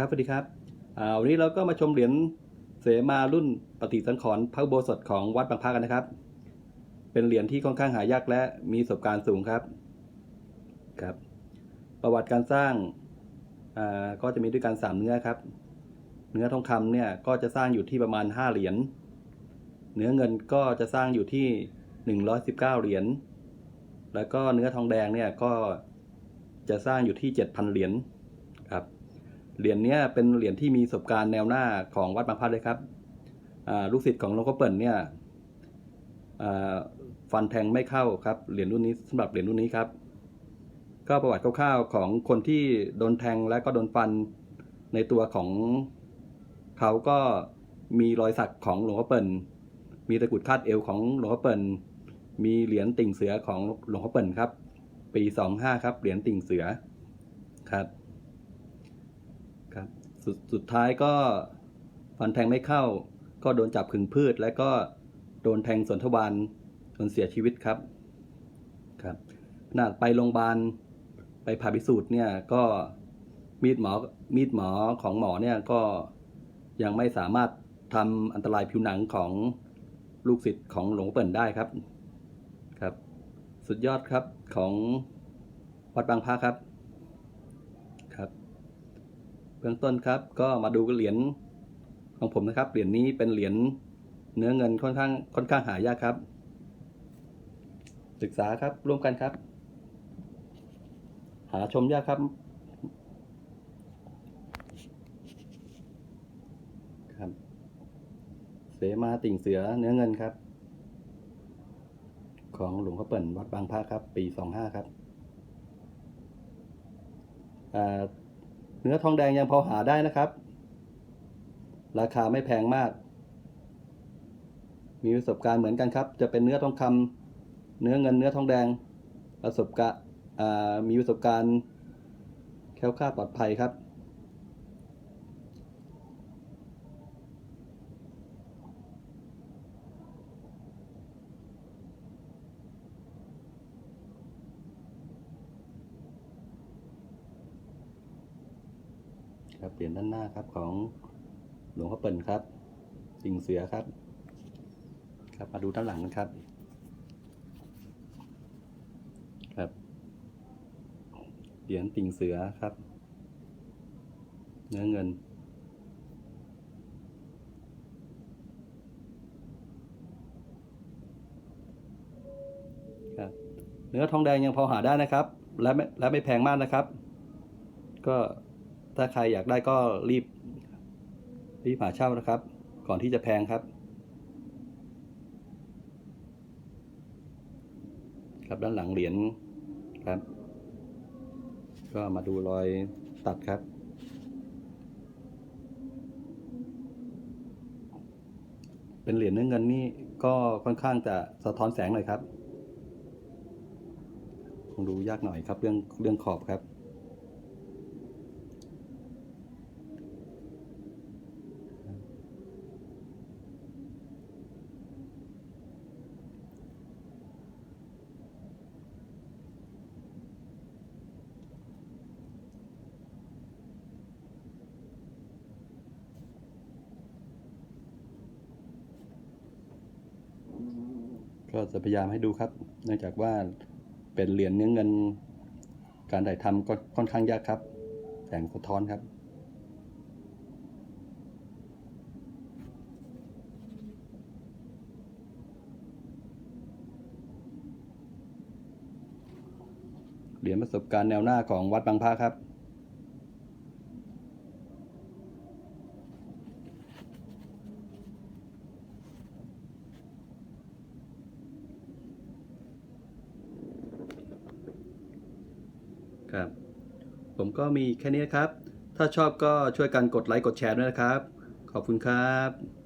ครับสวัสดีครับวันนี้เราก็มาชมเหรียญเสมารุ่นปฏิสังขรณ์พระโบสถของวัดบางพระกันนะครับ เป็นเหรียญที่ค่อนข้างหายากและมีประสบการณ์สูงครับครับ ประวัติการสร้างาก็จะมีด้วยกันสามเนื้อครับ เนื้อทองคำเนี่ยก็จะสร้างอยู่ที่ประมาณ 5 เหรียญเนื้อเงินก็จะสร้างอยู่ที่ 119 เหรียญแล้วก็เนื้อทองแดงเนี่ยก็จะสร้างอยู่ที่ 7,000 เหรียญครับ เหรียญเนี้ยเป็นเหรียญที่มีประสบการณ์แนวหน้าของวัดบางพลัดเลยครับลูกศิษย์ของหลวงพ่อเปิ่นเนี่ยฟันแทงไม่เข้าครับเหรียญรุ่นนี้สำหรับเหรียญรุ่นนี้ครับ ก็ประวัติคร่าวๆของคนที่โดนแทงและก็โดนฟันในตัวของเขาก็มีรอยสักของหลวงพ่อเปิ่นมีตะกุดคาดเอวของหลวงพ่อเปิ่นมีเหรียญติ่งเสือของหลวงพ่อเปิ่นครับ ปีสองห้าครับเหรียญติ่งเสือครับ ครับสุดสุดท้ายก็ฟันแทงไม่เข้า ก็โดนจับขึงพืช และก็โดนแทงสวนทวารจนเสียชีวิตครับครับขนาดไปโรงพยาบาลไปผ่าพิสูจน์เนี่ยก็มีดหมอมีดหมอของหมอเนี่ยก็ยังไม่สามารถทำอันตรายผิวหนังของลูกศิษย์ของหลวงพ่เปิ่นได้ครับครับ สุดยอดครับของวัดบางพระครับ เบื้องต้นครับ ก็มาดูเหรียญของผมนะครับ เหรียญนี้เป็นเหรียญเนื้อเงินค่อนข้างค่อนข้างหายากครับ ศึกษาครับร่วมกันครับ หาชมยากครับครับเสมาติ่งเสือเนื้อเงินครับ ของหลวงพ่อเปิ่นวัดบางพระครับ ปีสองห้าครับอ่า เนื้อทองแดงยังพอหาได้นะครับ ราคาไม่แพงมาก มีประสบการณ์เหมือนกันครับ จะเป็นเนื้อทองคำเนื้อเงินเนื้อทองแดง ประสบการณ์มีประสบการณ์แค้วคลาดปลอดภัยครับ ครับเหรียญด้านหน้าครับของหลวงพ่อเปิ่นครับสิงเสือครับ ครับมาดูด้านหลังกันครับครับเหรียญติ่งเสือครับ เนื้อเงินครับเนื้อทองแดงยังพอหาได้นะครับ และไม่และไม่แพงมากนะครับ ก็ ถ้าใครอยากได้ก็รีบ รีบหาเช่านะครับ ก่อนที่จะแพงครับ ครับด้านหลังเหรียญครับ ก็มาดูรอยตัดครับเป็นเหรียญเนื้อเงินนี่ก็ค่อนข้างจะสะท้อนแสงหน่อยครับ คงดูยากหน่อยครับเรื่องเรื่องขอบครับ ก็จะพยายามให้ดูครับ เนื่องจากว่าเป็นเหรียญเนื้อเงิน การถ่ายทำก็ค่อนข้างยากครับ แสงสะท้อนครับเหรียญประสบการณ์แนวหน้าของวัดบางพระครับ ครับ ผมก็มีแค่นี้นะครับ ถ้าชอบก็ช่วยกันกดไลค์กดแชร์ด้วยนะครับ ขอบคุณครับ